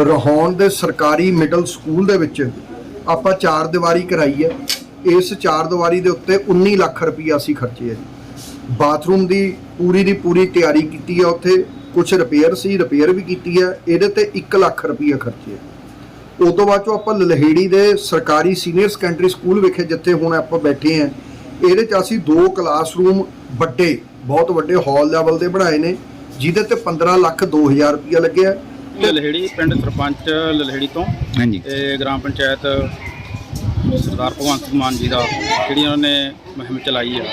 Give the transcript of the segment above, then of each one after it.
ਰਹਾਉਣ ਦੇ ਸਰਕਾਰੀ middle school ਦੇ ਵਿੱਚ ਆਪਾਂ ਚਾਰ ਦੀਵਾਰੀ ਕਰਾਈ ਹੈ। ਇਸ ਚਾਰ ਦੀਵਾਰੀ ਦੇ ਉੱਤੇ 19 ਲੱਖ ਰੁਪਈਆ ਅਸੀਂ ਖਰਚੇ ਹੈ ਜੀ। ਬਾਥਰੂਮ ਦੀ ਪੂਰੀ ਦੀ ਪੂਰੀ ਤਿਆਰੀ ਕੀਤੀ ਹੈ ਉੱਥੇ। ਕੁਝ ਰਿਪੇਅਰ ਸੀ ਰਿਪੇਅਰ ਵੀ ਕੀਤੀ ਹੈ। ਇਹਦੇ ਤੇ 1 ਲੱਖ ਰੁਪਈਆ ਖਰਚੇ ਹੈ। ਉਸ ਤੋਂ ਬਾਅਦ ਚੋਂ ਆਪਾਂ ਲਲਹੇੜੀ ਦੇ ਸਰਕਾਰੀ ਸੀਨੀਅਰ ਸੈਕੰਡਰੀ ਸਕੂਲ ਵਿਖੇ ਜਿੱਥੇ ਹੁਣ ਆਪਾਂ ਬੈਠੇ ਆਂ ਇਹਦੇ ਚ ਅਸੀਂ ਦੋ ਕਲਾਸਰੂਮ ਵੱਡੇ, ਬਹੁਤ ਵੱਡੇ ਹਾਲ ਲੈਵਲ ਦੇ ਬਣਾਏ ਨੇ। ਜਿਹਦੇ ਤੇ 15 ਲੱਖ 2000 ਰੁਪਈਆ ਲੱਗਿਆ। ਲਲਹੇੜੀ ਪਿੰਡ ਸਰਪੰਚ ਲਲਹੇੜੀ ਤੋਂ। ਹਾਂਜੀ। ਤੇ ਗ੍ਰਾਮ ਪੰਚਾਇਤ ਸਰਦਾਰ ਭਗਵੰਤ ਸਿੰਘ ਮਾਨ ਜੀ ਦਾ ਜਿਹੜੀ ਉਹਨਾਂ ਨੇ ਮੁਹਿੰਮ ਚਲਾਈ ਹੈ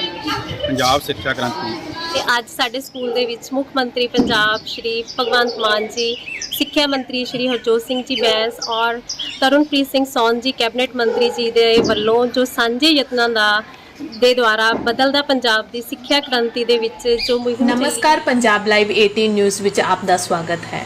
ਪੰਜਾਬ ਸਿੱਖਿਆ ਕ੍ਰਾਂਤੀ ਤੇ ਅੱਜ ਸਾਡੇ ਸਕੂਲ ਦੇ ਵਿੱਚ ਮੁੱਖ ਮੰਤਰੀ ਪੰਜਾਬ ਸ਼੍ਰੀ ਭਗਵੰਤ ਮਾਨ ਜੀ ਸਿੱਖਿਆ ਮੰਤਰੀ ਸ਼੍ਰੀ ਹਰਜੋਤ ਸਿੰਘ ਜੀ ਬੈਂਸ ਔਰ ਤਰੁਣਪ੍ਰੀਤ ਸਿੰਘ ਸੌਨ ਜੀ ਕੈਬਨਿਟ ਮੰਤਰੀ ਜੀ ਦੇ ਵੱਲੋਂ ਜੋ ਸਾਂਝੇ ਯਤਨਾਂ ਦਾ ਦੇ ਦੁਆਰਾ ਬਦਲਦਾ ਪੰਜਾਬ ਦੀ ਸਿੱਖਿਆ ਕ੍ਰਾਂਤੀ ਦੇ ਵਿੱਚ ਜੋ ਮੁਹਿੰਮ ਨਮਸਕਾਰ ਪੰਜਾਬ ਲਾਈਵ 18 ਨਿਊਜ਼ ਵਿੱਚ ਆਪ ਦਾ ਸਵਾਗਤ ਹੈ।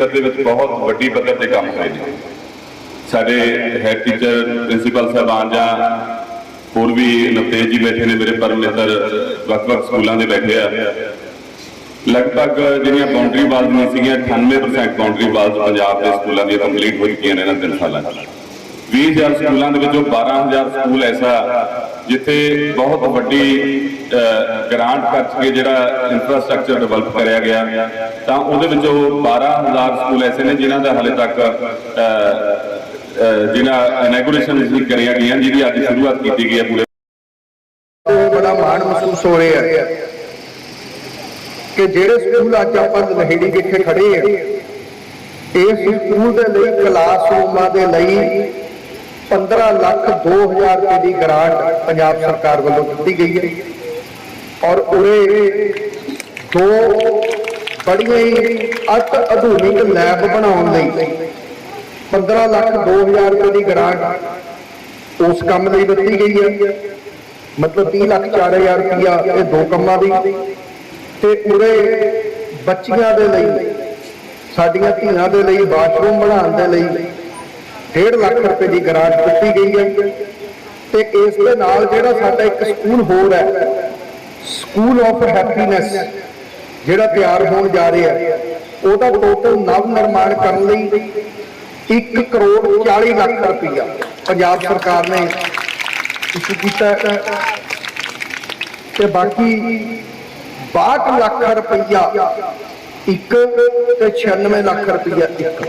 ਖੇਤਰ ਦੇ ਵਿੱਚ ਬਹੁਤ ਵੱਡੀ ਪੱਧਰ ਤੇ ਕੰਮ ਹੋਏ ਨੇ। ਸਾਡੇ ਹੈਡ ਟੀਚਰ ਪ੍ਰਿੰਸੀਪਲ ਸਾਹਿਬਾਨ ਜਾਂ ਹੋਰ ਵੀ ਨਵਤੇਜ ਜੀ ਬੈਠੇ ਨੇ ਮੇਰੇ ਪਰਮ ਮਿੱਤਰ ਵੱਖ-ਵੱਖ ਸਕੂਲਾਂ ਦੇ ਬੈਠੇ ਆ। ਲਗਭਗ ਜਿਹੜੀਆਂ ਬਾਉਂਡਰੀ ਵਾਲਸ ਨਹੀਂ ਸੀਗੀਆਂ 98% ਬਾਉਂਡਰੀ ਵਾਲਸ ਪੰਜਾਬ ਦੇ ਸਕੂਲਾਂ ਦੀਆਂ ਕੰਪਲੀਟ ਹੋ ਚੁੱਕੀਆਂ ਨੇ ਇਹਨਾਂ ਤਿੰਨ ਸਾਲਾਂ 'ਚ। 20000 ਸਕੂਲਾਂ ਦੇ ਵਿੱਚੋਂ 12000 ਸਕੂਲ ਐਸਾ ਜਿੱਥੇ ਬਹੁਤ ਵੱਡੀ ਗ੍ਰਾਂਟ ਖਰਚ ਕੇ ਜਿਹੜਾ ਇਨਫਰਾਸਟ੍ਰਕਚਰ ਡਿਵੈਲਪ ਕਰਿਆ ਗਿਆ। ਤਾਂ ਉਹਦੇ ਵਿੱਚੋਂ 12000 ਸਕੂਲ ਐਸੇ ਨੇ ਜਿਨ੍ਹਾਂ ਦਾ ਹਾਲੇ ਤੱਕ ਅ, ਇਨੈਗੋਰੇਸ਼ਨ ਨਹੀਂ ਕਰੀਆਂ ਗਈਆਂ ਜਿਹਦੀ ਅੱਜ ਸ਼ੁਰੂਆਤ ਕੀਤੀ ਗਈ ਹੈ ਪੂਰੇ। ਬੜਾ ਮਾਣ ਮਹਿਸੂਸ ਹੋ ਰਿਹਾ ਹੈ ਕਿ ਜਿਹੜੇ ਸਕੂਲ ਅੱਜ ਆਪਾਂ ਲਹੇੜੀ ਵਿਖੇ ਖੜੇ ਆ ਇਸ ਸਕੂਲ ਦੇ ਲਈ ਕਲਾਸਰੂਮਾਂ ਦੇ ਲਈ 15 ਲੱਖ 2000 ਰੁਪਏ ਦੀ ਗ੍ਰਾਂਟ ਪੰਜਾਬ ਸਰਕਾਰ ਵੱਲੋਂ ਦਿੱਤੀ ਗਈ ਹੈ। ਔਰ ਉਰੇ ਦੋ ਬੜੀਆਂ ਹੀ ਅਤ ਆਧੁਨਿਕ ਲੈਬ ਬਣਾਉਣ ਲਈ 15 ਲੱਖ 2000 ਰੁਪਏ ਦੀ ਗ੍ਰਾਂਟ ਉਸ ਕੰਮ ਲਈ ਦਿੱਤੀ ਗਈ ਹੈ। ਮਤਲਬ 30 ਲੱਖ 4000 ਰੁਪਇਆ ਇਹ ਦੋ ਕੰਮਾਂ ਦੀ। ਤੇ ਉਰੇ ਬੱਚੀਆਂ ਦੇ ਲਈ, ਸਾਡੀਆਂ ਧੀਆਂ ਦੇ ਲਈ, ਬਾਥਰੂਮ ਬਣਾਉਣ ਦੇ ਲਈ 1.5 ਲੱਖ ਰੁਪਏ ਦੀ ਗ੍ਰਾਂਟ ਦਿੱਤੀ ਗਈ ਹੈ। ਤੇ ਇਸ ਦੇ ਨਾਲ ਜਿਹੜਾ ਸਾਡਾ ਇੱਕ ਸਕੂਲ ਹੋਰ ਹੈ ਸਕੂਲ ਆਫ ਹੈਪੀਨੈਸ ਜਿਹੜਾ ਤਿਆਰ ਹੋਣ ਜਾ ਰਿਹਾ ਹੈ, ਉਹਦਾ ਟੋਟਲ ਨਵ ਨਿਰਮਾਣ ਕਰਨ ਲਈ 1 ਕਰੋੜ 40 ਲੱਖ ਰੁਪਇਆ ਪੰਜਾਬ ਸਰਕਾਰ ਨੇ ਇਸ਼ੂ ਕੀਤਾ ਤੇ ਬਾਕੀ 62 ਲੱਖ ਰੁਪਈਆ ਇੱਕ ਤੇ 96 ਲੱਖ ਰੁਪਈਆ ਇੱਕ।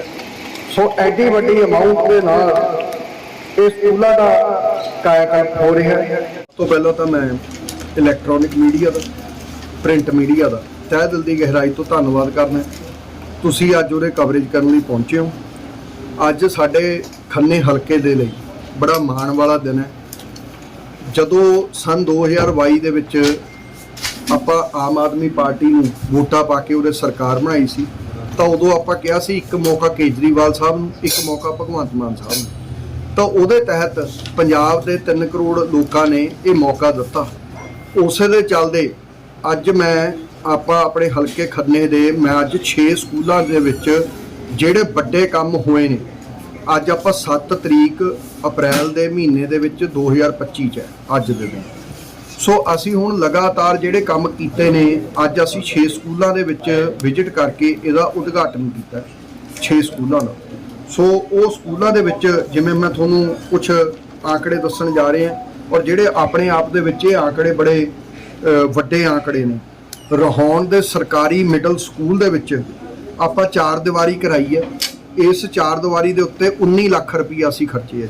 ਸੋ ਐਡੀ ਵੱਡੀ ਅਮਾਉਂਟ ਦੇ ਨਾਲ ਇਹ ਸਕੂਲਾਂ ਦਾ ਕਾਇਆਕਲਪ ਹੋ ਰਿਹਾ ਹੈ। ਤੋਂ ਪਹਿਲਾਂ ਤਾਂ ਮੈਂ ਇਲੈਕਟ੍ਰੋਨਿਕ ਮੀਡੀਆ ਦਾ ਪ੍ਰਿੰਟ ਮੀਡੀਆ ਦਾ ਤਹਿ ਦਿਲ ਦੀ ਗਹਿਰਾਈ ਤੋਂ ਧੰਨਵਾਦ ਕਰਨਾ ਤੁਸੀਂ ਅੱਜ ਉਹਦੇ ਕਵਰੇਜ ਕਰਨ ਲਈ ਪਹੁੰਚੇ ਹੋ। ਅੱਜ ਸਾਡੇ ਖੰਨੇ ਹਲਕੇ ਦੇ ਲਈ ਬੜਾ ਮਾਣ ਵਾਲਾ ਦਿਨ ਹੈ। ਜਦੋਂ ਸਨ 2022 ਦੇ ਵਿੱਚ ਆਪਾਂ ਆਮ ਆਦਮੀ ਪਾਰਟੀ ਨੂੰ ਵੋਟਾਂ ਪਾ ਕੇ ਉਹਦੇ ਸਰਕਾਰ ਬਣਾਈ ਸੀ ਤਾਂ ਉਦੋਂ ਆਪਾਂ ਕਿਹਾ ਸੀ ਇੱਕ ਮੌਕਾ ਕੇਜਰੀਵਾਲ ਸਾਹਿਬ ਨੂੰ, ਇੱਕ ਮੌਕਾ ਭਗਵੰਤ ਮਾਨ ਸਾਹਿਬ ਨੂੰ। ਤਾਂ ਉਹਦੇ ਤਹਿਤ ਪੰਜਾਬ ਦੇ 3 ਕਰੋੜ ਲੋਕਾਂ ਨੇ ਇਹ ਮੌਕਾ ਦਿੱਤਾ। ਉਸੇ ਦੇ ਚੱਲਦੇ ਅੱਜ ਮੈਂ ਆਪਾਂ ਆਪਣੇ ਹਲਕੇ ਖੰਨੇ ਦੇ, ਮੈਂ ਅੱਜ 6 ਸਕੂਲਾਂ ਦੇ ਵਿੱਚ ਜਿਹੜੇ ਵੱਡੇ ਕੰਮ ਹੋਏ ਨੇ, ਅੱਜ ਆਪਾਂ 7 ਤਰੀਕ ਅਪ੍ਰੈਲ ਦੇ ਮਹੀਨੇ ਦੇ ਵਿੱਚ 2025 ਚ ਹੈ, ਅੱਜ ਦੇ ਦਿਨ। ਸੋ ਅਸੀਂ ਹੁਣ ਲਗਾਤਾਰ ਜਿਹੜੇ ਕੰਮ ਕੀਤੇ ਨੇ, ਅੱਜ ਅਸੀਂ 6 ਸਕੂਲਾਂ ਦੇ ਵਿੱਚ ਵਿਜ਼ਿਟ ਕਰਕੇ ਇਹਦਾ ਉਦਘਾਟਨ ਕੀਤਾ 6 ਸਕੂਲਾਂ ਦਾ। ਸੋ ਉਹ ਸਕੂਲਾਂ ਦੇ ਵਿੱਚ ਜਿਵੇਂ ਮੈਂ ਤੁਹਾਨੂੰ ਕੁਝ ਆંકੜੇ ਦੱਸਣ ਜਾ ਰਿਹਾ, ਔਰ ਜਿਹੜੇ ਆਪਣੇ ਆਪ ਦੇ ਵਿੱਚ ਇਹ ਆંકੜੇ ਬੜੇ ਵੱਡੇ ਆંકੜੇ ਨੇ। ਰਹਾਉਣ ਦੇ ਸਰਕਾਰੀ ਮਿਡਲ ਸਕੂਲ ਦੇ ਵਿੱਚ ਆਪਾਂ ਚਾਰ ਦੀਵਾਰੀ ਕਰਾਈ ਹੈ। ਇਸ ਚਾਰ ਦੀਵਾਰੀ ਦੇ ਉੱਤੇ 19 ਲੱਖ ਰੁਪਈਆ ਅਸੀਂ ਖਰਚੇ ਹੈ।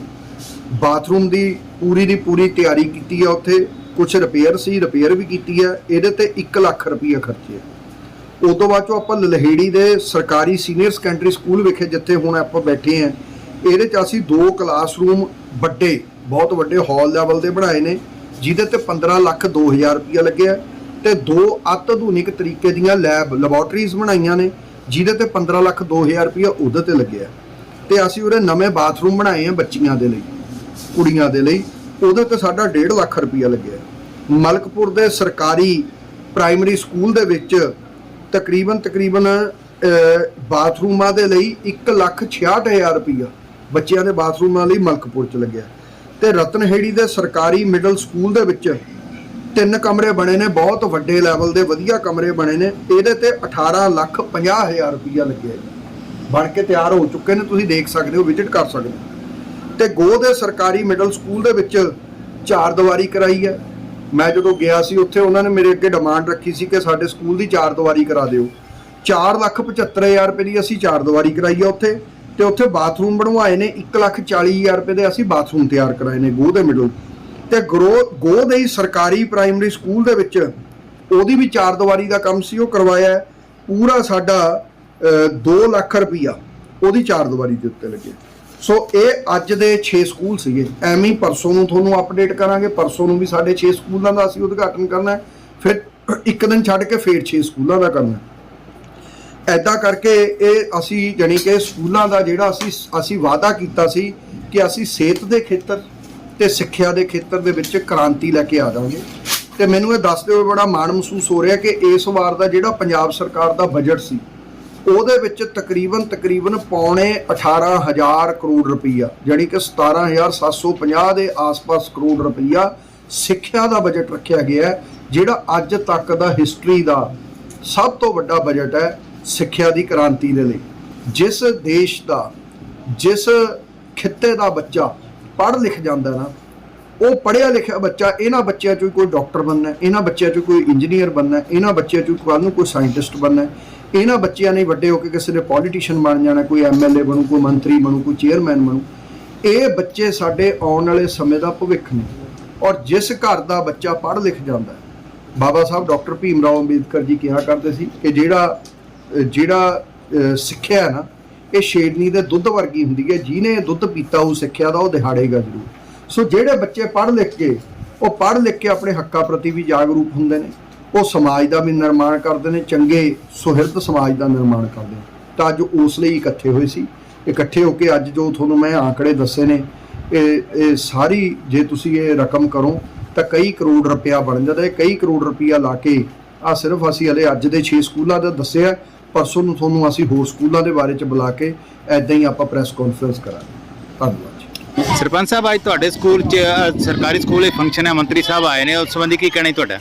ਬਾਥਰੂਮ ਦੀ ਪੂਰੀ ਦੀ ਪੂਰੀ ਤਿਆਰੀ ਕੀਤੀ ਹੈ ਉੱਥੇ। ਕੁਝ ਰਿਪੇਅਰ ਸੀ ਰਿਪੇਅਰ ਵੀ ਕੀਤੀ ਹੈ, ਇਹਦੇ ਤੇ 1 ਲੱਖ ਰੁਪਈਆ ਖਰਚੇ ਹੈ। ਉਸ ਤੋਂ ਬਾਅਦ ਚੋਂ ਆਪਾਂ ਲਲਹੇੜੀ ਦੇ ਸਰਕਾਰੀ ਸੀਨੀਅਰ ਸੈਕੰਡਰੀ ਸਕੂਲ ਵਿਖੇ ਜਿੱਥੇ ਹੁਣ ਆਪਾਂ ਬੈਠੇ ਆਂ ਇਹਦੇ ਚ ਅਸੀਂ ਦੋ ਕਲਾਸਰੂਮ ਵੱਡੇ, ਬਹੁਤ ਵੱਡੇ ਹਾਲ ਲੈਵਲ ਦੇ ਬਣਾਏ ਨੇ, ਜਿਹਦੇ ਤੇ 15 ਲੱਖ 2000 ਰੁਪਈਆ ਲੱਗਿਆ ਤੇ ਦੋ ਅਤ ਆਧੁਨਿਕ ਤਰੀਕੇ ਦੀਆਂ ਲੈਬ ਲੈਬੋਰਟਰੀਜ਼ ਬਣਾਈਆਂ ਨੇ, ਜਿਹਦੇ ਤੇ 15 ਲੱਖ 2000 ਰੁਪਈਆ ਉਹਦੇ ਤੇ ਲੱਗਿਆ। ਤੇ ਅਸੀਂ ਉਹਦੇ ਨਵੇਂ ਬਾਥਰੂਮ ਬਣਾਏ ਆ ਬੱਚੀਆਂ ਦੇ ਲਈ, ਕੁੜੀਆਂ ਦੇ ਲਈ। ਉਹਦੇ ਤੇ ਸਾਡਾ 1.5 ਲੱਖ ਰੁਪਈਆ ਲੱਗਿਆ। ਮਲਕਪੁਰ ਦੇ ਸਰਕਾਰੀ ਪ੍ਰਾਇਮਰੀ ਸਕੂਲ ਦੇ ਵਿੱਚ ਤਕਰੀਬਨ ਤਕਰੀਬਨ ਬਾਥਰੂਮਾਂ ਦੇ ਲਈ 1 ਲੱਖ 66000 ਰੁਪਈਆ ਬੱਚਿਆਂ ਦੇ ਬਾਥਰੂਮਾਂ ਲਈ ਮਲਕਪੁਰ ਚ ਲੱਗਿਆ। ਤੇ ਰਤਨਹੇੜੀ ਦੇ ਸਰਕਾਰੀ ਮਿਡਲ ਸਕੂਲ ਦੇ ਵਿੱਚ ਤਿੰਨ ਕਮਰੇ ਬਣੇ ਨੇ, ਬਹੁਤ ਵੱਡੇ ਲੈਵਲ ਦੇ, ਵਧੀਆ ਕਮਰੇ ਬਣੇ ਨੇ। ਇਹਦੇ ਤੇ 18 ਲੱਖ 50 ਹਜ਼ਾਰ ਰੁਪਈਆ ਲੱਗਿਆ। ਬਣ ਕੇ ਤਿਆਰ ਹੋ ਚੁੱਕੇ ਨੇ, ਤੁਸੀਂ ਦੇਖ ਸਕਦੇ ਹੋ, ਵਿਜ਼ਿਟ ਕਰ ਸਕਦੇ ਹੋ। ਤੇ ਗੋ ਦੇ ਸਰਕਾਰੀ ਮਿਡਲ ਸਕੂਲ ਦੇ ਵਿੱਚ ਚਾਰ ਦੀਵਾਰੀ ਕਰਾਈ ਹੈ। ਮੈਂ ਜਦੋਂ ਗਿਆ ਸੀ ਉੱਥੇ, ਉਹਨਾਂ ਨੇ ਮੇਰੇ ਅੱਗੇ ਡਿਮਾਂਡ ਰੱਖੀ ਸੀ ਕਿ ਸਾਡੇ ਸਕੂਲ ਦੀ ਚਾਰ ਦੀਵਾਰੀ ਕਰਾ ਦਿਓ। 4 ਲੱਖ 75000 ਰੁਪਏ ਦੀ ਅਸੀਂ ਚਾਰ ਦੀਵਾਰੀ ਕਰਾਈ ਹੈ ਉੱਥੇ ਤੇ ਉੱਥੇ ਬਾਥਰੂਮ ਬਣਵਾਏ ਨੇ 1 ਲੱਖ 40000 ਰੁਪਏ ਦੇ ਅਸੀਂ ਬਾਥਰੂਮ ਤਿਆਰ ਕਰਾਏ ਨੇ ਗੋਹ ਦੇ ਮਿਡਲ ਤੇ ਗਰੋ, ਗੋ ਦੇ ਸਰਕਾਰੀ ਪ੍ਰਾਇਮਰੀ ਸਕੂਲ ਦੇ ਵਿੱਚ ਉਹਦੀ ਵੀ ਚਾਰ ਦੀਵਾਰੀ ਦਾ ਕੰਮ ਸੀ, ਉਹ ਕਰਵਾਇਆ ਪੂਰਾ ਸਾਡਾ 2 ਲੱਖ ਰੁਪਈਆ ਉਹਦੀ ਚਾਰ ਦੀਵਾਰੀ ਦੇ ਉੱਤੇ ਲੱਗੇ। ਸੋ ਇਹ ਅੱਜ ਦੇ 6 ਸਕੂਲ ਸੀਗੇ। ਐਵੇਂ ਹੀ ਪਰਸੋਂ ਨੂੰ ਤੁਹਾਨੂੰ ਅਪਡੇਟ ਕਰਾਂਗੇ, ਪਰਸੋਂ ਨੂੰ ਵੀ ਸਾਡੇ 6 ਸਕੂਲਾਂ ਦਾ ਅਸੀਂ ਉਦਘਾਟਨ ਕਰਨਾ ਫਿਰ ਇੱਕ ਦਿਨ ਛੱਡ ਕੇ ਫੇਰ 6 ਸਕੂਲਾਂ ਦਾ ਕਰਨਾ ਹੈ। ਐਦਾਂ ਕਰਕੇ ਇਹ ਅਸੀਂ ਜਾਣੀ ਕਿ ਸਕੂਲਾਂ ਦਾ ਜਿਹੜਾ ਅਸੀਂ ਅਸੀਂ ਵਾਅਦਾ ਕੀਤਾ ਸੀ ਕਿ ਅਸੀਂ ਸਿਹਤ ਦੇ ਖੇਤਰ ਤੇ ਸਿੱਖਿਆ ਦੇ ਖੇਤਰ ਦੇ ਵਿੱਚ ਕ੍ਰਾਂਤੀ ਲੈ ਕੇ ਆ ਜਾਵਾਂਗੇ। ਤੇ ਮੈਨੂੰ ਇਹ ਦੱਸਦੇ ਹੋਏ ਬੜਾ ਮਾਣ ਮਹਿਸੂਸ ਹੋ ਰਿਹਾ ਕਿ ਇਸ ਵਾਰ ਦਾ ਜਿਹੜਾ ਪੰਜਾਬ ਸਰਕਾਰ ਦਾ ਬਜਟ ਸੀ ਉਹਦੇ ਵਿੱਚ ਤਕਰੀਬਨ ਤਕਰੀਬਨ ਪੌਣੇ 18000 ਕਰੋੜ ਰੁਪਈਆ, ਜਾਣੀ ਕਿ 17750 ਦੇ ਆਸ-ਪਾਸ ਕਰੋੜ ਰੁਪਈਆ ਸਿੱਖਿਆ ਦਾ ਬਜਟ ਰੱਖਿਆ ਗਿਆ ਜਿਹੜਾ ਅੱਜ ਤੱਕ ਦਾ ਹਿਸਟਰੀ ਦਾ ਸਭ ਤੋਂ ਵੱਡਾ ਬਜਟ ਹੈ ਸਿੱਖਿਆ ਦੀ ਕ੍ਰਾਂਤੀ ਦੇ ਲਈ। ਜਿਸ ਦੇਸ਼ ਦਾ, ਜਿਸ ਖਿੱਤੇ ਦਾ ਬੱਚਾ ਪੜ੍ਹ ਲਿਖ ਜਾਂਦਾ ਨਾ ਉਹ ਪੜ੍ਹਿਆ ਲਿਖਿਆ ਬੱਚਾ, ਇਹਨਾਂ ਬੱਚਿਆਂ ਚੋਂ ਹੀ ਕੋਈ ਡਾਕਟਰ ਬਣਨਾ ਇਹਨਾਂ ਬੱਚਿਆਂ ਚੋਂ ਕੋਈ ਇੰਜੀਨੀਅਰ ਬਣਨਾ ਇਹਨਾਂ ਬੱਚਿਆਂ ਚੋਂ ਕੱਲ੍ਹ ਨੂੰ ਕੋਈ ਸਾਇੰਟਿਸਟ ਬਣਨਾ ਇਹਨਾਂ ਬੱਚਿਆਂ ਨੇ ਵੱਡੇ ਹੋ ਕੇ ਕਿਸੇ ਨੇ ਪੋਲੀਟੀਸ਼ੀਅਨ ਬਣ ਜਾਣਾ, ਕੋਈ ਐਮਐਲਏ ਬਣੂ, ਕੋਈ ਮੰਤਰੀ ਬਣੂ, ਕੋਈ ਚੇਅਰਮੈਨ ਬਣੂ। ਇਹ ਬੱਚੇ ਸਾਡੇ ਆਉਣ ਵਾਲੇ ਸਮੇਂ ਦਾ ਭਵਿੱਖ ਨੇ। ਔਰ ਜਿਸ ਘਰ ਦਾ ਬੱਚਾ ਪੜ੍ਹ ਲਿਖ ਜਾਂਦਾ ਬਾਬਾ ਸਾਹਿਬ ਡਾਕਟਰ ਭੀਮ ਰਾਓ ਅੰਬੇਦਕਰ ਜੀ ਕਿਹਾ ਕਰਦੇ ਸੀ ਕਿ ਜਿਹੜਾ ਜਿਹੜਾ ਸਿੱਖਿਆ ਨਾ, ਇਹ ਸ਼ੇਰਨੀ ਦੇ ਦੁੱਧ ਵਰਗੀ ਹੁੰਦੀ ਹੈ, ਜਿਹਨੇ ਦੁੱਧ ਪੀਤਾ ਉਹ ਸਿੱਖਿਆ ਦਾ, ਉਹ ਦਿਹਾੜੇਗਾ ਜ਼ਰੂਰ। ਸੋ ਜਿਹੜੇ ਬੱਚੇ ਪੜ੍ਹ ਲਿਖ ਕੇ, ਉਹ ਪੜ੍ਹ ਲਿਖ ਕੇ ਆਪਣੇ ਹੱਕਾਂ ਪ੍ਰਤੀ ਵੀ ਜਾਗਰੂਕ ਹੁੰਦੇ ਨੇ। ਉਹ ਸਮਾਜ ਦਾ ਵੀ ਨਿਰਮਾਣ ਕਰਦੇ ਨੇ, ਚੰਗੇ ਸੁਹਿਰਦ ਸਮਾਜ ਦਾ ਨਿਰਮਾਣ ਕਰਦੇ ਨੇ। ਤਾਂ ਅੱਜ ਉਸ ਲਈ ਇਕੱਠੇ ਹੋਏ ਸੀ। ਇਕੱਠੇ ਹੋ ਕੇ ਅੱਜ ਜੋ ਤੁਹਾਨੂੰ ਮੈਂ ਆંકੜੇ ਦੱਸੇ ਨੇ, ਇਹ ਇਹ ਸਾਰੀ ਜੇ ਤੁਸੀਂ ਇਹ ਰਕਮ ਕਰੋ, ਤਾਂ ਕਈ ਕਰੋੜ ਰੁਪਇਆ ਬਣ ਜਾਂਦਾ ਹੈ। ਕਈ ਕਰੋੜ ਰੁਪਇਆ ਲਾ ਕੇ ਆ ਸਿਰਫ ਅਸੀਂ ਹਲੇ ਅੱਜ ਦੇ 6 ਸਕੂਲਾਂ ਦਾ ਦੱਸਿਆ ਪਰਸੋਂ ਨੂੰ ਤੁਹਾਨੂੰ ਅਸੀਂ ਹੋਰ ਸਕੂਲਾਂ ਦੇ ਬਾਰੇ ਚ ਬੁਲਾ ਕੇ ਐਦਾਂ ਹੀ ਆਪਾਂ ਪ੍ਰੈਸ ਕਾਨਫਰੰਸ ਕਰਾਂਗੇ। ਧੰਨਵਾਦ। ਸਰਪੰਚ ਸਾਹਿਬ ਅੱਜ ਤੁਹਾਡੇ ਸਕੂਲ 'ਚ ਅ, ਸਰਕਾਰੀ ਸਕੂਲ ਇਹ ਫੰਕਸ਼ਨ ਹੈ ਮੰਤਰੀ ਸਾਹਿਬ ਆਏ ਨੇ ਉਸ ਸੰਬੰਧੀ ਕੀ ਕਹਿਣਾ ਜੀ ਤੁਹਾਡਾ?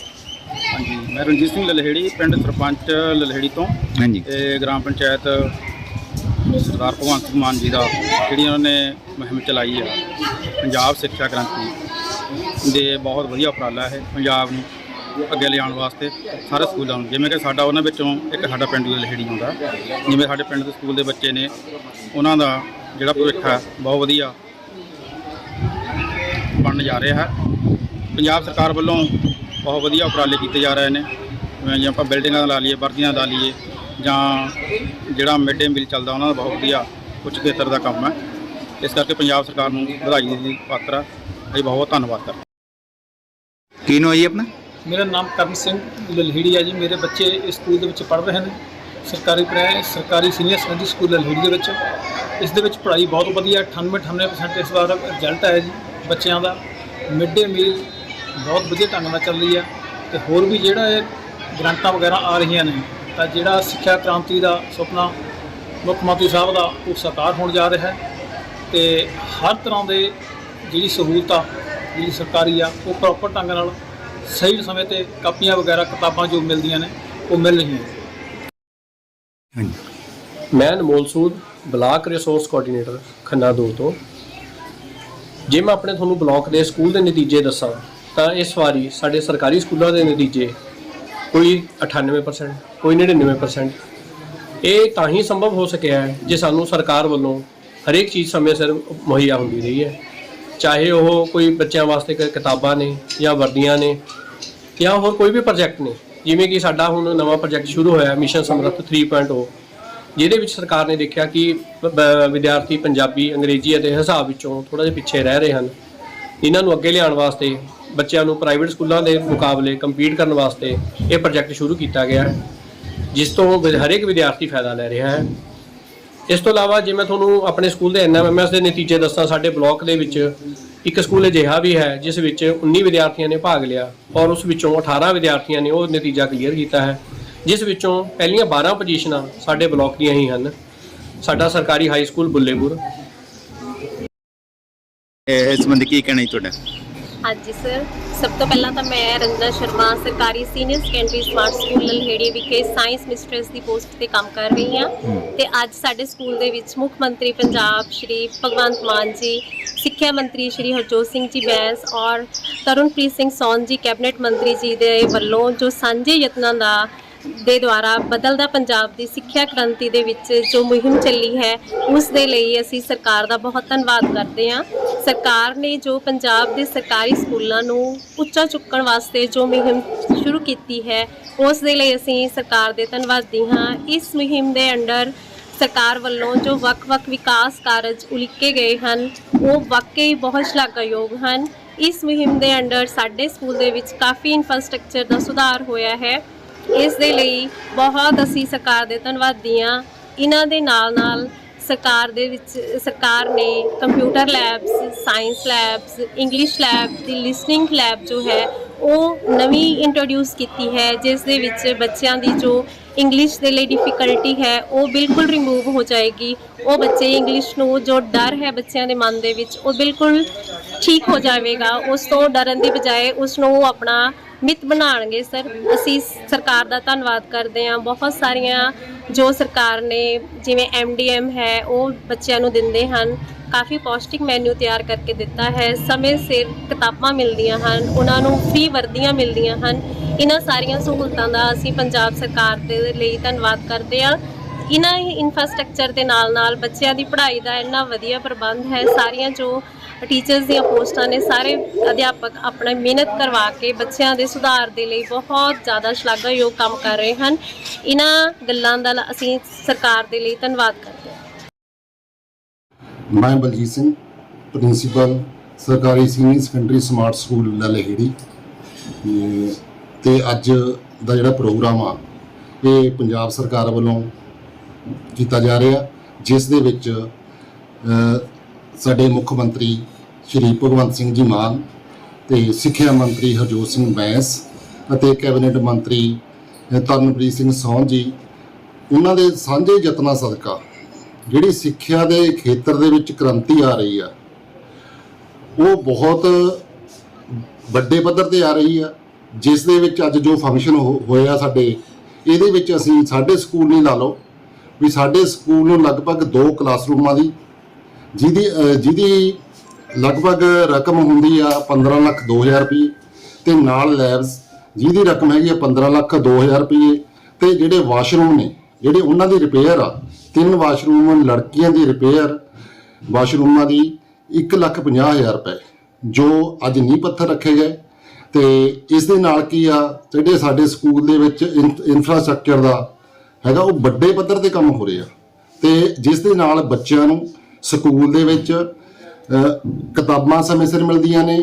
ਹਾਂਜੀ ਮੈਂ ਰਣਜੀਤ ਸਿੰਘ ਲਲਹੇੜੀ ਪਿੰਡ ਸਰਪੰਚ ਲਲਹੇੜੀ ਤੋਂ। ਹਾਂਜੀ। ਤੇ ਗ੍ਰਾਮ ਪੰਚਾਇਤ ਸਰਦਾਰ ਭਗਵੰਤ ਸਿੰਘ ਮਾਨ ਜੀ ਦਾ ਜਿਹੜੀ ਉਹਨਾਂ ਨੇ ਮੁਹਿੰਮ ਚਲਾਈ ਹੈ ਪੰਜਾਬ ਸਿੱਖਿਆ ਕ੍ਰਾਂਤੀ ਦੇ ਬਹੁਤ ਵਧੀਆ ਉਪਰਾਲਾ ਹੈ ਪੰਜਾਬ ਨੂੰ ਅੱਗੇ ਲਿਆਉਣ ਵਾਸਤੇ ਸਾਰੇ ਸਕੂਲਾਂ ਨੂੰ। ਜਿਵੇਂ ਕਿ ਸਾਡਾ ਉਹਨਾਂ ਵਿੱਚੋਂ ਇੱਕ ਸਾਡਾ ਪਿੰਡ ਲਹੇੜੀ ਆਉਂਦਾ ਜਿਵੇਂ ਸਾਡੇ ਪਿੰਡ ਦੇ ਸਕੂਲ ਦੇ ਬੱਚੇ ਨੇ ਉਹਨਾਂ ਦਾ ਜਿਹੜਾ ਭਵਿੱਖ ਹੈ ਬਹੁਤ ਵਧੀਆ ਬਣਨ ਜਾ ਰਿਹਾ ਹੈ। ਪੰਜਾਬ ਸਰਕਾਰ ਵੱਲੋਂ ਬਹੁਤ ਵਧੀਆ ਉਪਰਾਲੇ ਕੀਤੇ ਜਾ ਰਹੇ ਨੇ। ਜਿਵੇਂ ਜੇ ਆਪਾਂ ਬਿਲਡਿੰਗਾਂ ਦਾ ਲਾ ਲਈਏ ਵਰਦੀਆਂ ਦਾ ਲਾ ਲਈਏ ਜਾਂ ਜਿਹੜਾ ਮਿਡ ਡੇ ਮੀਲ ਚੱਲਦਾ ਉਹਨਾਂ ਦਾ ਬਹੁਤ ਵਧੀਆ ਉੱਚ ਖੇਤਰ ਦਾ ਕੰਮ ਹੈ। ਇਸ ਕਰਕੇ ਪੰਜਾਬ ਸਰਕਾਰ ਨੂੰ ਵਧਾਈ ਦੀ ਪਾਤਰ ਹੈ। ਅਸੀਂ ਬਹੁਤ ਬਹੁਤ ਧੰਨਵਾਦ ਕਰਦੇ ਕੀ ਨੋ ਜੀ ਆਪਣਾ? ਮੇਰਾ ਨਾਮ ਕਰਨ ਸਿੰਘ ਲਲਹੇੜੀ ਹੈ ਜੀ। ਮੇਰੇ ਬੱਚੇ ਇਸ ਸਕੂਲ ਦੇ ਵਿੱਚ ਪੜ੍ਹ ਰਹੇ ਨੇ। ਸਰਕਾਰੀ ਪ੍ਰਾਇ ਸਰਕਾਰੀ ਸੀਨੀਅਰ ਸੈਕੰਡਰੀ ਸਕੂਲ ਲਲਹੇੜੀ ਦੇ ਵਿੱਚ। ਇਸ ਦੇ ਵਿੱਚ ਪੜ੍ਹਾਈ ਬਹੁਤ ਵਧੀਆ 98 98% ਇਸ ਵਾਰ ਰਿਜ਼ਲਟ ਆਇਆ ਜੀ। ਬੱਚਿਆਂ ਦਾ ਮਿਡ ਡੇ ਮੀਲ ਬਹੁਤ ਵਧੀਆ ਢੰਗ ਨਾਲ ਚੱਲ ਰਹੀ ਹੈ ਤੇ ਹੋਰ ਵੀ ਜਿਹੜਾ ਇਹ ਗ੍ਰਾਂਟਾਂ ਵਗੈਰਾ ਆ ਰਹੀਆਂ ਨੇ ਤਾਂ ਜਿਹੜਾ ਸਿੱਖਿਆ ਕ੍ਰਾਂਤੀ ਦਾ ਸੁਪਨਾ ਮੁੱਖ ਮੰਤਰੀ ਸਾਹਿਬ ਦਾ ਉਹ ਸਾਕਾਰ ਹੋਣ ਜਾ ਰਿਹਾ ਹੈ ਤੇ ਹਰ ਤਰ੍ਹਾਂ ਦੇ ਜਿਹੜੀ ਸਹੂਲਤ ਆ ਜਿਹੜੀ ਸਰਕਾਰੀ ਆ ਉਹ ਪ੍ਰੋਪਰ ਢੰਗ ਨਾਲ ਸਹੀ ਸਮੇਂ ਤੇ ਕਾਪੀਆਂ ਵਗੈਰਾ ਕਿਤਾਬਾਂ ਜੋ ਮਿਲਦੀਆਂ ਨੇ ਉਹ ਮਿਲ ਰਹੀਆਂ ਹਾਂਜੀ। ਮੈਂ Anmol Sood block resource coordinator Khanna 2 ਤੋਂ। ਜੇ ਮੈਂ ਆਪਣੇ ਤੁਹਾਨੂੰ ਬਲਾਕ ਦੇ ਸਕੂਲ ਦੇ ਨਤੀਜੇ ਦੱਸਾਂ, ਤਾਂ ਇਸ ਵਾਰੀ ਸਾਡੇ ਸਰਕਾਰੀ ਸਕੂਲਾਂ ਦੇ ਨਤੀਜੇ ਕੋਈ 98% ਕੋਈ 99% ਇਹ ਤਾਂ ਹੀ ਸੰਭਵ ਹੋ ਸਕਿਆ ਹੈ ਜੇ ਸਾਨੂੰ ਸਰਕਾਰ ਵੱਲੋਂ ਹਰੇਕ ਚੀਜ਼ ਸਮੇਂ ਸਿਰ ਮੁਹੱਈਆ ਹੁੰਦੀ ਰਹੀ ਹੈ। ਚਾਹੇ ਉਹ ਕੋਈ ਬੱਚਿਆਂ ਵਾਸਤੇ ਕ- ਕਿਤਾਬਾਂ ਨੇ ਜਾਂ ਵਰਦੀਆਂ ਨੇ ਜਾਂ ਹੋਰ ਕੋਈ ਵੀ ਪ੍ਰੋਜੈਕਟ ਨੇ। ਜਿਵੇਂ ਕਿ ਸਾਡਾ ਹੁਣ ਨਵਾਂ ਪ੍ਰੋਜੈਕਟ ਸ਼ੁਰੂ ਹੋਇਆ ਮਿਸ਼ਨ ਸਮਰੱਥ 3.0 ਜਿਹਦੇ ਵਿੱਚ ਸਰਕਾਰ ਨੇ ਦੇਖਿਆ ਕਿ ਬ- ਬ- ਵਿਦਿਆਰਥੀ ਪੰਜਾਬੀ, ਅੰਗਰੇਜ਼ੀ ਅਤੇ ਹਿਸਾਬ ਵਿੱਚੋਂ ਥੋੜਾ ਜਿਹਾ ਪਿੱਛੇ ਰਹਿ ਰਹੇ ਹਨ। ਇਹਨਾਂ ਨੂੰ ਅੱਗੇ ਲਿਆਉਣ ਵਾਸਤੇ, ਬੱਚਿਆਂ ਨੂੰ ਪ੍ਰਾਈਵੇਟ ਸਕੂਲਾਂ ਦੇ ਮੁਕਾਬਲੇ ਕੰਪੀਟ ਕਰਨ ਵਾਸਤੇ ਇਹ ਪ੍ਰੋਜੈਕਟ ਸ਼ੁਰੂ ਕੀਤਾ ਗਿਆ ਹੈ ਜਿਸ ਤੋਂ ਹਰੇਕ ਵਿਦਿਆਰਥੀ ਫਾਇਦਾ ਲੈ ਰਿਹਾ ਹੈ। ਇਸ ਤੋਂ ਇਲਾਵਾ ਜੇ ਮੈਂ ਤੁਹਾਨੂੰ ਆਪਣੇ ਸਕੂਲ ਦੇ ਐਨਐਮਐਸ ਦੇ ਨਤੀਜੇ ਦੱਸਾਂ, ਸਾਡੇ ਬਲਾਕ ਦੇ ਵਿੱਚ ਇੱਕ ਸਕੂਲ ਅਜਿਹਾ ਵੀ ਹੈ, ਜਿਸ ਵਿੱਚ 19 ਵਿਦਿਆਰਥੀਆਂ ਨੇ ਭਾਗ ਲਿਆ ਔਰ ਉਸ ਵਿੱਚੋਂ 18 ਵਿਦਿਆਰਥੀਆਂ ਨੇ ਉਹ ਨਤੀਜਾ ਕਲੀਅਰ ਕੀਤਾ ਹੈ। ਜਿਸ ਵਿੱਚੋਂ ਪਹਿਲੀਆਂ 12 ਪੋਜੀਸ਼ਨਾਂ ਸਾਡੇ ਬਲਾਕ ਦੀਆਂ ਹੀ ਹਨ। ਸਾਡਾ ਸਰਕਾਰੀ ਹਾਈ ਸਕੂਲ ਬੁੱਲੇਪੁਰ ਇਹ ਇਸ ਸੰਬੰਧੀ ਕੀ ਕਹਿਣਾ ਜੀ ਤੁਹਾਡਾ? ਹਾਂਜੀ ਸਰ ਸਭ ਤੋਂ ਪਹਿਲਾਂ ਤਾਂ ਮੈਂ ਰੰਜਨਾ ਸ਼ਰਮਾ ਸਰਕਾਰੀ senior secondary smart school Lalheri ਵਿਖੇ ਸਾਇੰਸ ਮਿਸਟਰਸ ਦੀ ਪੋਸਟ ਤੇ ਕੰਮ ਕਰ ਰਹੀ ਹਾਂ। ਤੇ ਅੱਜ ਸਾਡੇ ਸਕੂਲ ਦੇ ਵਿੱਚ ਮੁੱਖ ਮੰਤਰੀ ਪੰਜਾਬ ਸ਼੍ਰੀ ਭਗਵੰਤ ਮਾਨ ਜੀ ਸਿੱਖਿਆ ਮੰਤਰੀ ਸ਼੍ਰੀ ਹਰਜੋਤ ਸਿੰਘ ਜੀ ਬੈਂਸ ਔਰ ਤਰੁਣਪ੍ਰੀਤ ਸਿੰਘ ਸੌਨ ਜੀ ਕੈਬਨਿਟ ਮੰਤਰੀ ਜੀ ਦੇ ਵੱਲੋਂ ਜੋ ਸਾਂਝੇ ਯਤਨਾਂ ਦਾ ਦੇ ਦੁਆਰਾ ਬਦਲਦਾ ਪੰਜਾਬ ਦੀ ਸਿੱਖਿਆ ਕ੍ਰਾਂਤੀ ਦੇ ਵਿੱਚ ਜੋ ਮੁਹਿੰਮ ਚੱਲੀ ਹੈ, ਉਸ ਦੇ ਲਈ ਅਸੀਂ ਸਰਕਾਰ ਦਾ ਬਹੁਤ ਧੰਨਵਾਦ ਕਰਦੇ ਹਾਂ। ਸਰਕਾਰ ਨੇ ਜੋ ਪੰਜਾਬ ਦੇ ਸਰਕਾਰੀ ਸਕੂਲਾਂ ਨੂੰ ਉੱਚਾ ਚੁੱਕਣ ਵਾਸਤੇ ਜੋ ਮੁਹਿੰਮ ਸ਼ੁਰੂ ਕੀਤੀ ਹੈ, ਉਸ ਦੇ ਲਈ ਅਸੀਂ ਸਰਕਾਰ ਦੇ ਧੰਨਵਾਦੀ ਹਾਂ। ਇਸ ਮੁਹਿੰਮ ਦੇ ਅੰਡਰ ਸਰਕਾਰ ਵੱਲੋਂ ਜੋ ਵੱਖ-ਵੱਖ ਵਿਕਾਸ ਕਾਰਜ ਉਲੀਕੇ ਗਏ ਹਨ, ਉਹ ਵਾਕਈ ਬਹੁਤ ਸ਼ਲਾਘਾਯੋਗ ਹਨ। ਇਸ ਮੁਹਿੰਮ ਦੇ ਅੰਡਰ ਸਾਡੇ ਸਕੂਲ ਦੇ ਵਿੱਚ ਕਾਫੀ ਇਨਫਰਾਸਟ੍ਰਕਚਰ ਦਾ ਸੁਧਾਰ ਹੋਇਆ ਹੈ। ਇਸ ਦੇ ਲਈ ਬਹੁਤ ਅਸੀਂ ਸਰਕਾਰ ਦੇ ਧੰਨਵਾਦੀ ਹਾਂ ਇਹਨਾਂ ਦੇ ਨਾਲ ਨਾਲ ਸਰਕਾਰ ਦੇ ਵਿੱਚ, ਸਰਕਾਰ ਨੇ computer labs science labs English lab ਦੀ ਲਿਸਨਿੰਗ ਲੈਬ ਜੋ ਹੈ, ਉਹ ਨਵੀਂ ਇੰਟਰੋਡਿਊਸ ਕੀਤੀ ਹੈ, ਜਿਸ ਦੇ ਵਿੱਚ ਬੱਚਿਆਂ ਦੀ ਜੋ ਇੰਗਲਿਸ਼ ਦੇ ਲਈ ਡਿਫਿਕਲਟੀ ਹੈ, ਉਹ ਬਿਲਕੁਲ ਰਿਮੂਵ ਹੋ ਜਾਏਗੀ। ਉਹ ਬੱਚੇ ਇੰਗਲਿਸ਼ ਨੂੰ, ਜੋ ਡਰ ਹੈ ਬੱਚਿਆਂ ਦੇ ਮਨ ਦੇ ਵਿੱਚ, ਉਹ ਬਿਲਕੁਲ ਠੀਕ ਹੋ ਜਾਵੇਗਾ। ਉਸ ਤੋਂ ਡਰਨ ਦੀ ਬਜਾਏ ਉਸ ਨੂੰ ਆਪਣਾ ਮਿੱਤ ਬਣਾਉਣਗੇ, ਸਰ। ਅਸੀਂ ਸਰਕਾਰ ਦਾ ਧੰਨਵਾਦ ਕਰਦੇ ਹਾਂ। ਬਹੁਤ ਸਾਰੀਆਂ ਜੋ ਸਰਕਾਰ ਨੇ, ਜਿਵੇਂ ਐਮਡੀਐਮ ਹੈ, ਉਹ ਬੱਚਿਆਂ ਨੂੰ ਦਿੰਦੇ ਹਨ। ਕਾਫੀ ਪੌਸ਼ਟਿਕ ਮੈਨੂ ਤਿਆਰ ਕਰਕੇ ਦਿੱਤਾ ਹੈ। ਸਮੇਂ ਸਿਰ ਕਿਤਾਬਾਂ ਮਿਲਦੀਆਂ ਹਨ, ਉਹਨਾਂ ਨੂੰ ਫ੍ਰੀ ਵਰਦੀਆਂ ਮਿਲਦੀਆਂ ਹਨ। ਇਹਨਾਂ ਸਾਰੀਆਂ ਸਹੂਲਤਾਂ ਦਾ ਅਸੀਂ ਪੰਜਾਬ ਸਰਕਾਰ ਦੇ ਲਈ ਧੰਨਵਾਦ ਕਰਦੇ ਹਾਂ। ਇਹਨਾਂ ਇਨਫਰਾਸਟ੍ਰਕਚਰ ਦੇ ਨਾਲ ਨਾਲ ਬੱਚਿਆਂ ਦੀ ਪੜ੍ਹਾਈ ਦਾ ਇੰਨਾ ਵਧੀਆ ਪ੍ਰਬੰਧ ਹੈ। ਸਾਰੀਆਂ ਜੋ ਟੀਚਰਸ ਦੀਆਂ ਪੋਸਟਾਂ ਨੇ ਸਾਰੇ ਅਧਿਆਪਕ ਆਪਣਾ ਮਿਹਨਤ ਕਰਵਾ ਕੇ ਬੱਚਿਆਂ ਦੇ ਸੁਧਾਰ ਦੇ ਲਈ ਬਹੁਤ ਜ਼ਿਆਦਾ ਸ਼ਲਾਘਾਯੋਗ ਕੰਮ ਕਰ ਰਹੇ ਹਨ। ਇਹਨਾਂ ਗੱਲਾਂ ਦਾ ਅਸੀਂ ਸਰਕਾਰ ਦੇ ਲਈ ਧੰਨਵਾਦ ਕਰਦੇ ਹਾਂ। ਮੈਂ ਬਲਜੀਤ ਸਿੰਘ, ਪ੍ਰਿੰਸੀਪਲ, ਸਰਕਾਰੀ senior secondary smart school Lalheri. ਤੇ- ਅੱਜ ਦਾ ਜਿਹੜਾ ਪ੍ਰੋਗਰਾਮ ਆ, ਇਹ ਪੰਜਾਬ ਸਰਕਾਰ ਵੱਲੋਂ ਕੀਤਾ ਜਾ ਰਿਹਾ, ਜਿਸ ਦੇ ਵਿੱਚ ਸਾਡੇ ਮੁੱਖ ਮੰਤਰੀ ਸ਼੍ਰੀ ਭਗਵੰਤ ਸਿੰਘ ਜੀ ਮਾਨ ਤੇ ਸਿੱਖਿਆ ਮੰਤਰੀ ਹਰਜੋਤ ਸਿੰਘ ਬੈਂਸ ਅਤੇ ਕੈਬਨਿਟ ਮੰਤਰੀ ਤਰਨਪ੍ਰੀਤ ਸਿੰਘ ਸੌਨ ਜੀ, ਉਹਨਾਂ ਦੇ ਸਾਂਝੇ ਯਤਨਾਂ ਸਦਕਾ ਜਿਹੜੀ ਸਿੱਖਿਆ ਦੇ ਖੇਤਰ ਦੇ ਵਿੱਚ ਕ੍ਰਾਂਤੀ ਆ ਰਹੀ ਆ, ਉਹ ਬਹੁਤ ਵੱਡੇ ਪੱਧਰ ਤੇ ਆ ਰਹੀ ਆ, ਜਿਸ ਦੇ ਵਿੱਚ ਅੱਜ ਜੋ ਫੰਕਸ਼ਨ ਹੋਇਆ ਸਾਡੇ, ਇਹਦੇ ਵਿੱਚ ਅਸੀਂ ਸਾਡੇ ਸਕੂਲ ਨਹੀਂ ਲਾ ਲਓ, ਵੀ ਸਾਡੇ ਸਕੂਲ ਨੂੰ ਲਗਭਗ ਦੋ ਕਲਾਸਰੂਮਾਂ ਦੀ ਜਿਹਦੀ ਜਿਹਦੀ ਲਗਭਗ ਰਕਮ ਹੁੰਦੀ ਆ 15 ਲੱਖ 2000 ਰੁਪਏ ਤੇ ਨਾਲ ਲੈਬਸ ਜਿਹਦੀ ਰਕਮ ਹੈਗੀ ਆ 15 ਲੱਖ 2000 ਰੁਪਏ ਤੇ ਜਿਹੜੇ ਵਾਸ਼ਰੂਮ ਨੇ, ਜਿਹੜੇ ਉਹਨਾਂ ਦੀ ਰਿਪੇਅਰ ਆ, ਤਿੰਨ ਵਾਸ਼ਰੂਮ ਲੜਕੀਆਂ ਦੀ ਰਿਪੇਅਰ, ਵਾਸ਼ਰੂਮਾਂ ਦੀ 1 ਲੱਖ 50 ਹਜ਼ਾਰ ਰੁਪਏ, ਜੋ ਅੱਜ ਨੀਂਹ ਪੱਥਰ ਰੱਖੇ ਗਏ ਤੇ ਇਸ ਦੇ ਨਾਲ ਕੀ ਆ, ਜਿਹੜੇ ਸਾਡੇ ਸਕੂਲ ਦੇ ਵਿੱਚ ਇਨਫਰਾਸਟ੍ਰਕਚਰ ਦਾ ਹੈਗਾ, ਉਹ ਵੱਡੇ ਪੱਧਰ ਤੇ ਕੰਮ ਹੋ ਰਿਹਾ ਤੇ ਜਿਸ ਦੇ ਨਾਲ ਬੱਚਿਆਂ ਨੂੰ ਸਕੂਲ ਦੇ ਵਿੱਚ ਕਿਤਾਬਾਂ ਸਮੇਂ ਸਿਰ ਮਿਲਦੀਆਂ ਨੇ,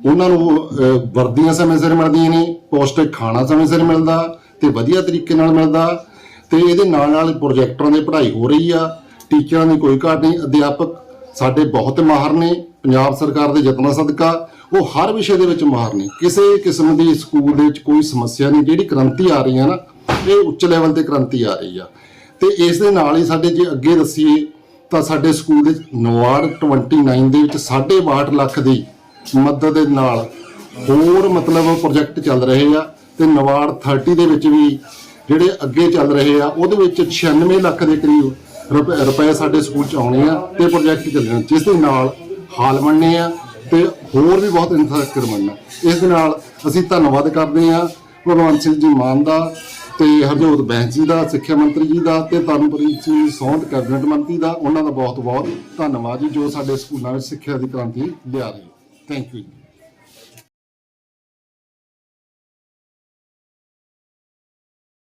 ਉਹਨਾਂ ਨੂੰ ਵਰਦੀਆਂ ਸਮੇਂ ਸਿਰ ਮਿਲਦੀਆਂ ਨੇ, ਪੌਸ਼ਟਿਕ ਖਾਣਾ ਸਮੇਂ ਸਿਰ ਮਿਲਦਾ ਤੇ ਵਧੀਆ ਤਰੀਕੇ ਨਾਲ ਮਿਲਦਾ ਤੇ ਇਹਦੇ ਨਾਲ ਨਾਲ ਪ੍ਰੋਜੈਕਟਰਾਂ ਦੀ ਪੜ੍ਹਾਈ ਹੋ ਰਹੀ ਆ, ਟੀਚਰਾਂ ਦੀ ਕੋਈ ਘਾਟ ਨਹੀਂ, ਅਧਿਆਪਕ ਸਾਡੇ ਬਹੁਤ ਮਾਹਰ ਨੇ, ਪੰਜਾਬ ਸਰਕਾਰ ਦੇ ਯਤਨਾਂ ਸਦਕਾ, ਉਹ ਹਰ ਵਿਸ਼ੇ ਦੇ ਵਿੱਚ ਮਾਹਰ ਨੇ। ਕਿਸੇ ਕਿਸਮ ਦੀ ਸਕੂਲ ਦੇ ਵਿੱਚ ਕੋਈ ਸਮੱਸਿਆ ਨਹੀਂ, ਜਿਹੜੀ ਕ੍ਰਾਂਤੀ ਆ ਰਹੀ ਹੈ ਨਾ, ਇਹ ਉੱਚ ਲੈਵਲ ਤੇ ਕ੍ਰਾਂਤੀ ਆ ਰਹੀ ਆ। ਤੇ ਇਸ ਦੇ ਨਾਲ ਹੀ ਸਾਡੇ ਜੇ ਅੱਗੇ ਦੱਸੀਏ ਤਾਂ ਸਾਡੇ ਸਕੂਲ ਦੇ ਨਵਾਰਡ 29 ਦੇ ਵਿੱਚ 62 ਲੱਖ ਦੀ ਮਦਦ ਦੇ ਨਾਲ ਹੋਰ ਮਤਲਬ ਪ੍ਰੋਜੈਕਟ ਚੱਲ ਰਹੇ ਆ ਤੇ ਨਵਾਰਡ 30 ਦੇ ਵਿੱਚ ਵੀ ਜਿਹੜੇ ਅੱਗੇ ਚੱਲ ਰਹੇ ਆ, ਉਹਦੇ ਵਿੱਚ 96 ਲੱਖ ਦੇ ਕਰੀਬ ਰੁਪ- ਰੁਪਏ ਸਾਡੇ ਸਕੂਲ ਚ ਆਉਣੇ ਆ ਤੇ ਪ੍ਰੋਜੈਕਟ ਚੱਲਣੇ ਜਿਸ ਦੇ ਨਾਲ ਹਾਲ ਬਣਨੇ ਆ ਤੇ ਹੋਰ ਵੀ ਬਹੁਤ ਇਨਫਰਾਸਟ੍ਰਕਚਰ ਬਣਨਾ। ਇਸ ਦੇ ਨਾਲ ਅਸੀਂ ਧੰਨਵਾਦ ਕਰਦੇ ਆ ਭਗਵੰਤ ਸਿੰਘ ਜੀ ਮਾਨ ਦਾ ਤੇ ਹਰਜੋਤ ਬੈਂਸ ਜੀ ਦਾ, ਸਿੱਖਿਆ ਮੰਤਰੀ ਜੀ ਦਾ ਤੇ ਤਰਨਪ੍ਰੀਤ ਸਿੰਘ ਸੌਂਦ, ਕੈਬਨਿਟ ਮੰਤਰੀ ਦਾ, ਉਹਨਾਂ ਦਾ ਬਹੁਤ ਬਹੁਤ ਧੰਨਵਾਦ ਜੀ, ਜੋ ਸਾਡੇ ਸਕੂਲਾਂ ਵਿੱਚ ਸਿੱਖਿਆ ਦੀ ਕ੍ਰਾਂਤੀ ਲਿਆ ਰਹੇ ਥੈਂਕ ਯੂ